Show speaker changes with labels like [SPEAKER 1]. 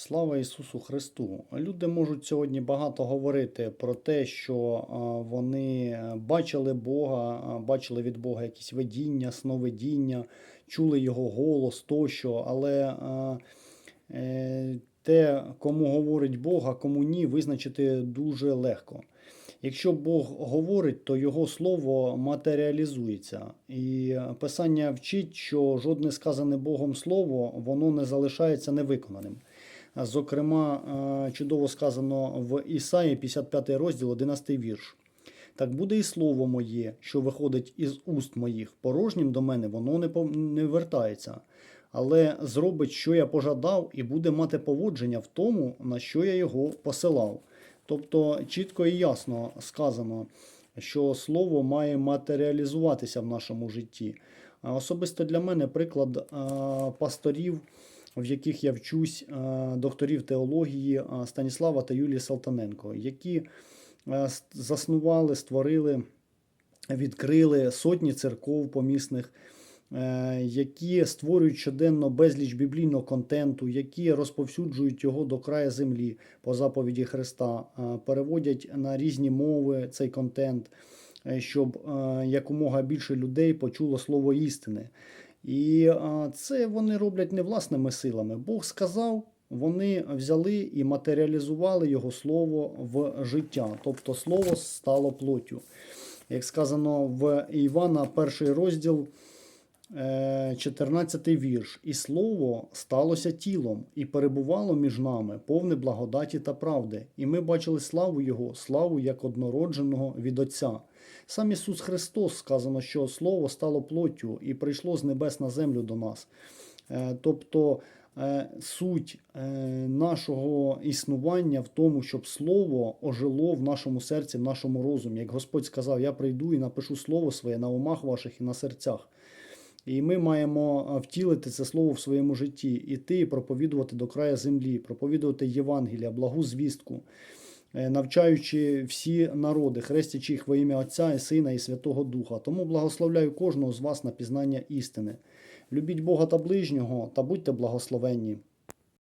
[SPEAKER 1] Слава Ісусу Христу! Люди можуть сьогодні багато говорити про те, що вони бачили Бога, бачили від Бога якісь видіння, сновидіння, чули Його голос тощо, але е, те, кому говорить Бог, а кому ні, визначити дуже легко. Якщо Бог говорить, то Його слово матеріалізується. І Писання вчить, що жодне сказане Богом слово воно не залишається невиконаним. Зокрема, е, чудово сказано в Ісаї 55 розділ, 11 вірш. Так буде і слово моє, що виходить із уст моїх. Порожнім до мене воно не, не вертається, але зробить, що я пожадав, і буде мати поводження в тому, на що я його посилав. Тобто чітко і ясно сказано, що слово має матеріалізуватися в нашому житті. Особисто для мене приклад е, пасторів, в яких я вчусь, е, докторів теології е, Станіслава та Юлії Салтаненко, які е, заснували, створили, відкрили сотні церков помісних, які створюють щоденно безліч біблійного контенту, які розповсюджують його до краю землі по заповіді Христа, переводять на різні мови цей контент, щоб якомога більше людей почуло слово істини. І це вони роблять не власними силами. Бог сказав, вони взяли і матеріалізували його слово в життя, тобто слово стало плоттю. Як сказано в Івана, перший розділ, 14 вірш. І слово сталося тілом і перебувало між нами, повне благодаті та правди. І ми бачили славу Його, славу як однородженого від Отця. Сам Ісус Христос сказано, що Слово стало плоттю і прийшло з небес на землю до нас. Е, Тобто е, суть е, нашого існування в тому, щоб слово ожило в нашому серці, в нашому розумі. Як Господь сказав, я прийду і напишу слово своє на умах ваших і на серцях. І ми маємо втілити це слово в своєму житті, іти і проповідувати до краю землі, проповідувати Євангелія, благу звістку, е, навчаючи всі народи, хрестячи їх во ім'я Отця і Сина і Святого Духа. Тому благословляю кожного з вас на пізнання істини. Любіть Бога та ближнього та будьте благословенні.